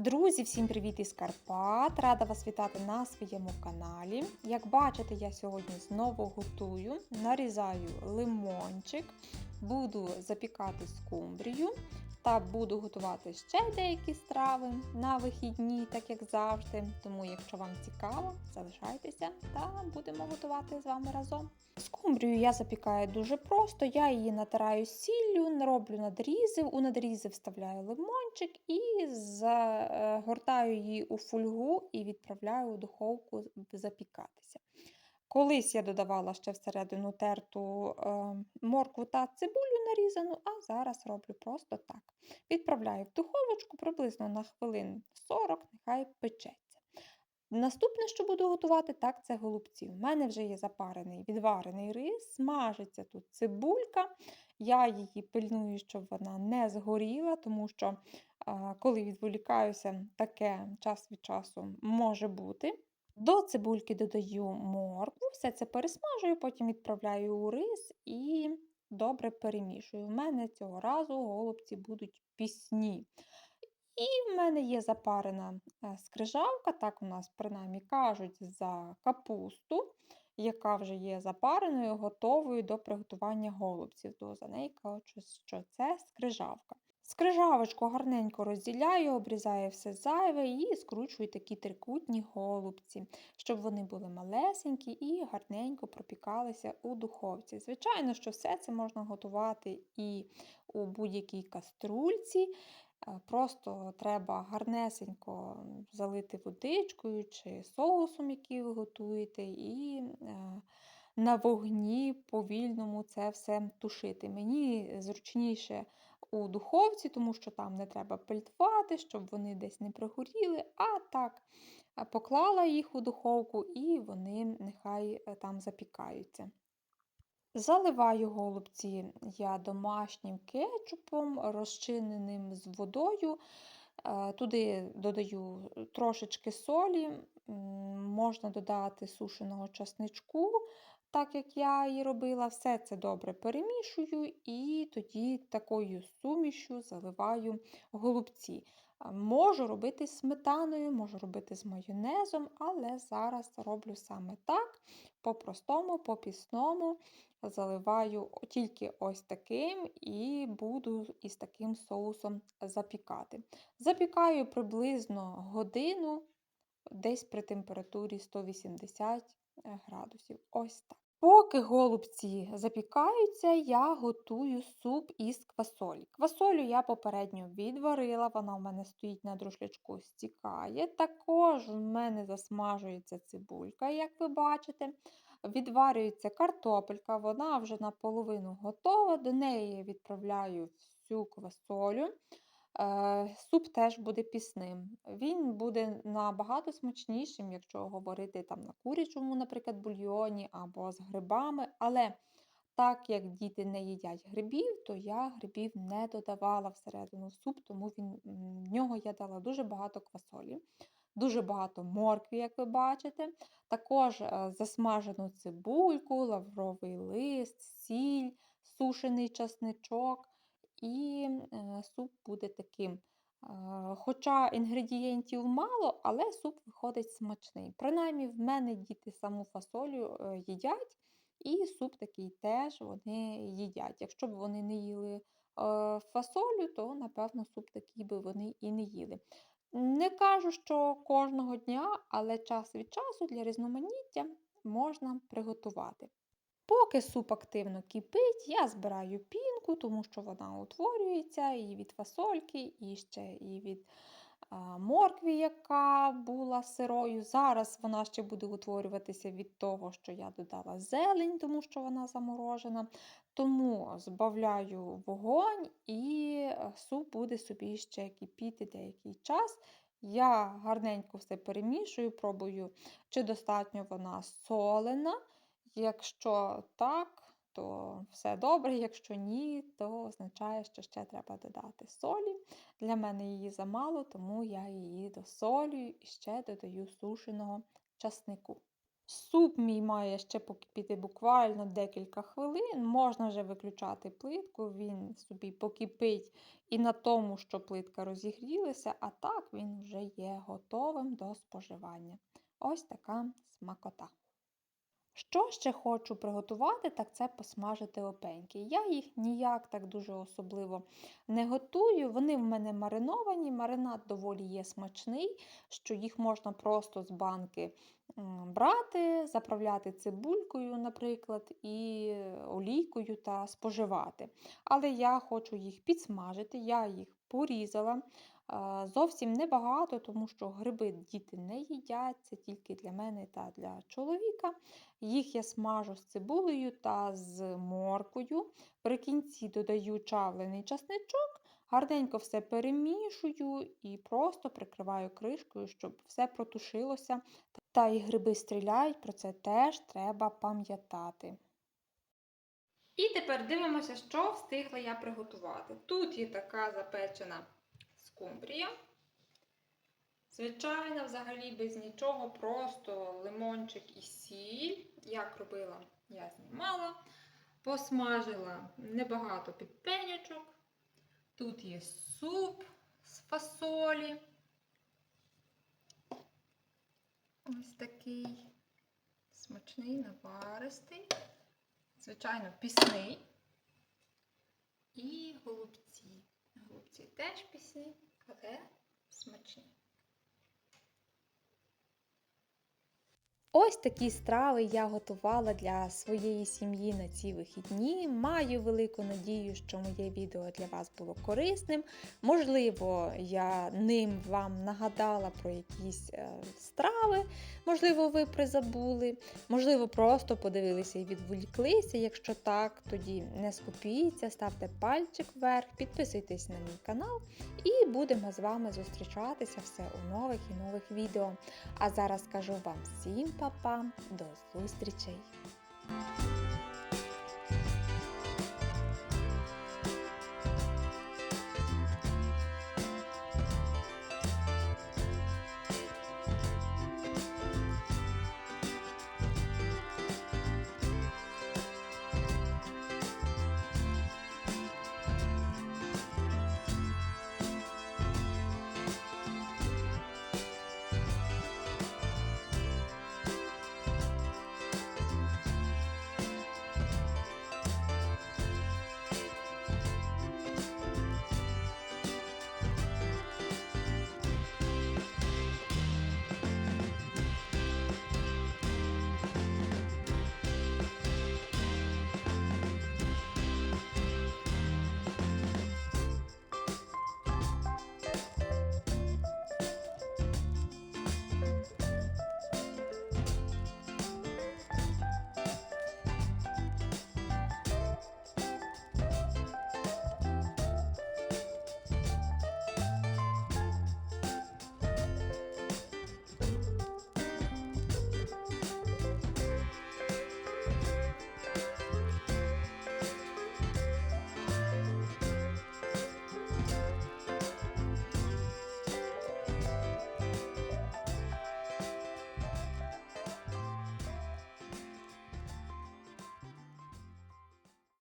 Друзі, всім привіт із Карпат! Рада вас вітати на своєму каналі. Як бачите, я сьогодні знову готую, нарізаю лимончик, буду запікати скумбрію та буду готувати ще деякі страви на вихідні, так як завжди. Тому, якщо вам цікаво, залишайтеся та будемо готувати з вами разом. Скумбрію я запікаю дуже просто. Я її натираю сіллю, роблю надрізи, у надрізи вставляю лимончик і загортаю її у фольгу і відправляю у духовку запікатися. Колись я додавала ще всередину терту е, моркву та цибулю нарізану, а зараз роблю просто так. Відправляю в духовочку приблизно на хвилин 40, нехай печеться. Наступне, що буду готувати, так, це голубці. У мене вже є запарений відварений рис, смажиться тут цибулька. Я її пильную, щоб вона не згоріла, тому що, коли відволікаюся, таке час від часу може бути. До цибульки додаю моркву, все це пересмажую, потім відправляю у рис і добре перемішую. У мене цього разу голубці будуть пісні. І в мене є запарена е, скрижавка, так у нас, принаймні, кажуть, за капусту, яка вже є запареною, готовою до приготування голубців. То за неї кажуть, що це скрижавка. Скрижавочку гарненько розділяю, обрізаю все зайве і скручую такі трикутні голубці, щоб вони були малесенькі і гарненько пропікалися у духовці. Звичайно, що все це можна готувати і у будь-якій каструльці. Е, просто треба гарнесенько залити водичкою чи соусом, який ви готуєте, і е, на вогні повільному це все тушити. Мені зручніше у духовці, тому що там не треба пельтувати, щоб вони десь не пригоріли. А так, е, поклала їх у духовку і вони нехай там запікаються. Заливаю голубці я домашнім кетчупом, розчиненим з водою. Е, туди додаю трошечки солі, можна додати сушеного часничку, так як я і робила. Все це добре перемішую і тоді такою сумішю заливаю голубці. Можу робити сметаною, можу робити з майонезом, але зараз роблю саме так, по-простому, по-пісному заливаю тільки ось таким і буду із таким соусом запікати. Запікаю приблизно годину, десь при температурі 180 градусів. Ось так. Поки голубці запікаються, я готую суп із квасолі. Квасолю я попередньо відварила, вона у мене стоїть на друшлячку, стікає. Також в мене засмажується цибулька, як ви бачите. Відварюється картопелька, вона вже наполовину готова. До неї відправляю всю квасолю. Е, суп теж буде пісним. Він буде набагато смачнішим, якщо говорити там на курячому, наприклад, бульйоні або з грибами. Але так як діти не їдять грибів, то я грибів не додавала всередину суп, тому він, в нього я дала дуже багато квасолі, дуже багато моркві, як ви бачите. Також е, засмажену цибульку, лавровий лист, сіль, сушений часничок і е, суп буде таким. Хоча інгредієнтів мало, але суп виходить смачний. Принаймні, в мене діти саму фасолю е, їдять, і суп такий теж вони їдять. Якщо б вони не їли е, фасолю, то, напевно, суп такий би вони і не їли. Не кажу, що кожного дня, але час від часу для різноманіття можна приготувати. Поки суп активно кипить, я збираю пінку, тому що вона утворюється і від фасольки, і ще і від моркві, яка була сирою. Зараз вона ще буде утворюватися від того, що я додала зелень, тому що вона заморожена. Тому збавляю вогонь, і е, суп буде собі ще кипіти деякий час. Я гарненько все перемішую, пробую, чи достатньо вона солена. Якщо так, то все добре, якщо ні, то означає, що ще треба додати солі. Для мене її замало, тому я її досолюю і ще додаю сушеного часнику. Суп мій має ще покипіти буквально декілька хвилин. Можна вже виключати плитку, він собі покипить і на тому, що плитка розігрілася, а так він вже є готовим до споживання. Ось така смакота. Що ще хочу приготувати, так це посмажити опеньки. Я їх ніяк так дуже особливо не готую. Вони в мене мариновані. Маринад доволі є смачний, що їх можна просто з банки брати, заправляти цибулькою, наприклад, і олійкою та споживати. Але я хочу їх підсмажити, я їх порізала. Зовсім небагато, тому що гриби діти не їдять, це тільки для мене та для чоловіка. Їх я смажу з цибулею та з моркою. При кінці додаю чавлений часничок, гарненько все перемішую і просто прикриваю кришкою, щоб все протушилося. Та і гриби стріляють, про це теж треба пам'ятати. І тепер дивимося, що встигла я приготувати. Тут є така запечена скумбрія. Звичайно, взагалі без нічого, просто лимончик і сіль. Як робила, я знімала. Посмажила небагато підпенючок. Тут є суп з фасолі. Ось такий смачний, наваристий. Звичайно, пісний. І голубці. Голубці теж пісні, але смачні. Ось такі страви я готувала для своєї сім'ї на ці вихідні. Маю велику надію, що моє відео для вас було корисним. Можливо, я ним вам нагадала про якісь е, страви, можливо, ви призабули, можливо, просто подивилися і відволіклися. Якщо так, тоді не скупіться, ставте пальчик вверх, підписуйтесь на мій канал і будемо з вами зустрічатися все у нових і нових відео. А зараз кажу вам всім па-па, до зустрічей!